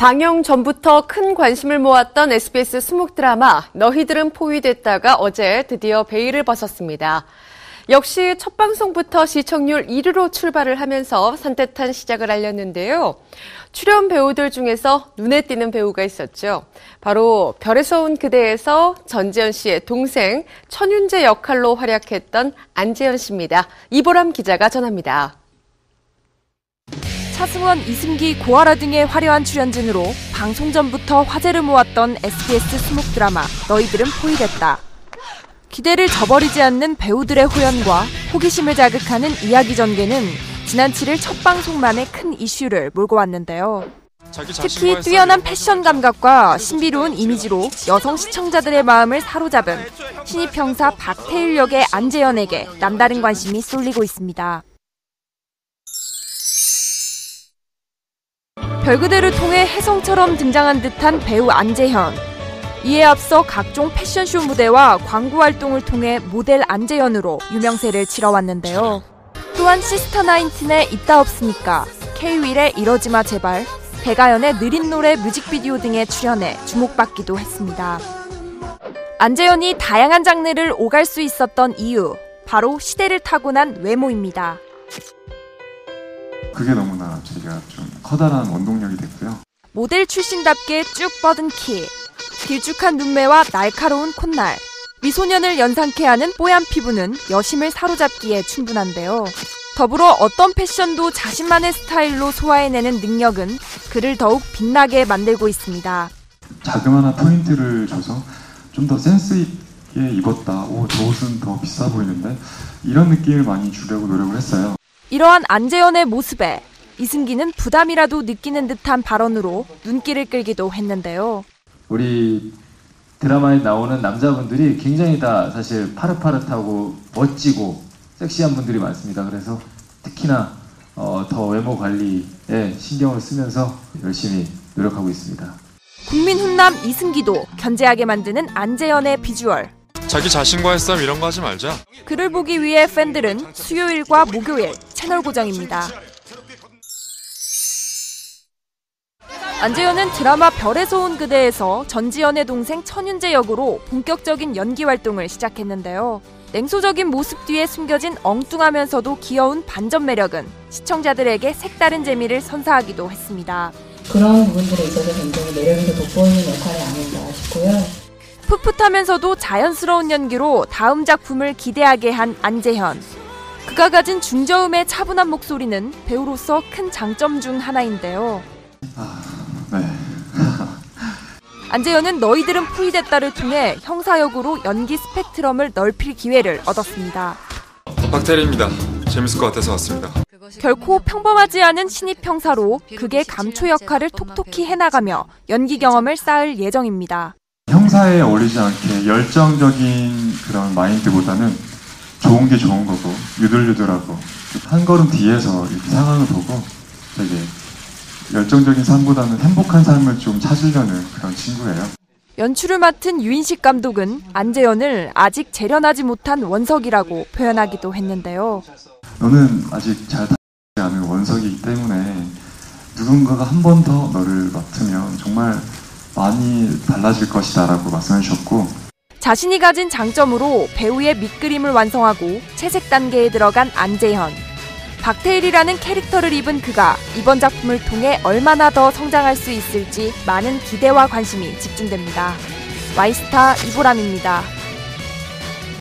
방영 전부터 큰 관심을 모았던 SBS 수목 드라마 너희들은 포위됐다가 어제 드디어 베일을 벗었습니다. 역시 첫 방송부터 시청률 1위로 출발을 하면서 산뜻한 시작을 알렸는데요. 출연 배우들 중에서 눈에 띄는 배우가 있었죠. 바로 별에서 온 그대에서 전지현 씨의 동생 천윤재 역할로 활약했던 안재현 씨입니다. 이보람 기자가 전합니다. 차승원, 이승기, 고아라 등의 화려한 출연진으로 방송 전부터 화제를 모았던 SBS 수목 드라마 너희들은 포위됐다. 기대를 저버리지 않는 배우들의 호연과 호기심을 자극하는 이야기 전개는 지난 7일 첫 방송만의 큰 이슈를 몰고 왔는데요. 특히 뛰어난 패션 감각과 신비로운 이미지로 여성 시청자들의 마음을 사로잡은 신입 형사 박태일 역의 안재현에게 남다른 관심이 쏠리고 있습니다. 별그대를 통해 혜성처럼 등장한 듯한 배우 안재현. 이에 앞서 각종 패션쇼 무대와 광고 활동을 통해 모델 안재현으로 유명세를 치러왔는데요. 또한 시스터 나인틴의 있다 없으니까, K-윌의 이러지마 제발, 배가연의 느린 노래 뮤직비디오 등에 출연해 주목받기도 했습니다. 안재현이 다양한 장르를 오갈 수 있었던 이유, 바로 시대를 타고난 외모입니다. 그게 너무나 제가 좀 커다란 원동력이 됐고요. 모델 출신답게 쭉 뻗은 키, 길쭉한 눈매와 날카로운 콧날, 미소년을 연상케 하는 뽀얀 피부는 여심을 사로잡기에 충분한데요. 더불어 어떤 패션도 자신만의 스타일로 소화해내는 능력은 그를 더욱 빛나게 만들고 있습니다. 자그마한 포인트를 줘서 좀 더 센스 있게 입었다. 오, 저 옷은 더 비싸 보이는데 이런 느낌을 많이 주려고 노력을 했어요. 이러한 안재현의 모습에 이승기는 부담이라도 느끼는 듯한 발언으로 눈길을 끌기도 했는데요. 우리 드라마에 나오는 남자분들이 굉장히 다 사실 파릇파릇하고 멋지고 섹시한 분들이 많습니다. 그래서 특히나 어, 더 외모 관리에 신경을 쓰면서 열심히 노력하고 있습니다. 국민 훈남 이승기도 견제하게 만드는 안재현의 비주얼. 자기 자신과의 싸움 이런 거 하지 말자. 그를 보기 위해 팬들은 수요일과 목요일 채널 고정입니다. 안재현은 드라마 별에서 온 그대에서 전지현의 동생 천윤재 역으로 본격적인 연기 활동을 시작했는데요. 냉소적인 모습 뒤에 숨겨진 엉뚱하면서도 귀여운 반전 매력은 시청자들에게 색다른 재미를 선사하기도 했습니다. 그런 부분들에 있어서 굉장히 매력이 돋보이는 역할이 아닌가 싶고요. 풋풋하면서도 자연스러운 연기로 다음 작품을 기대하게 한 안재현. 그가 가진 중저음의 차분한 목소리는 배우로서 큰 장점 중 하나인데요. 아, 네. 안재현은 너희들은 포위됐다를 통해 형사역으로 연기 스펙트럼을 넓힐 기회를 얻었습니다. 박태리입니다. 재밌을 것 같아서 왔습니다. 결코 평범하지 않은 신입 형사로 극의 감초 역할을 톡톡히 해나가며 연기 경험을 쌓을 예정입니다. 형사에 어울리지 않게 열정적인 그런 마인드보다는 좋은 게 좋은 거고 유들유들하고 한 걸음 뒤에서 이렇게 상황을 보고 되게 열정적인 삶보다는 행복한 삶을 좀 찾으려는 그런 친구예요. 연출을 맡은 유인식 감독은 안재현을 아직 재련하지 못한 원석이라고 표현하기도 했는데요. 너는 아직 잘 다지 않은 원석이기 때문에 누군가가 한 번 더 너를 맡으면 정말 많이 달라질 것이다라고 말씀해 주셨고 자신이 가진 장점으로 배우의 밑그림을 완성하고 채색 단계에 들어간 안재현. 박태일이라는 캐릭터를 입은 그가 이번 작품을 통해 얼마나 더 성장할 수 있을지 많은 기대와 관심이 집중됩니다. 와이스타 이보람입니다.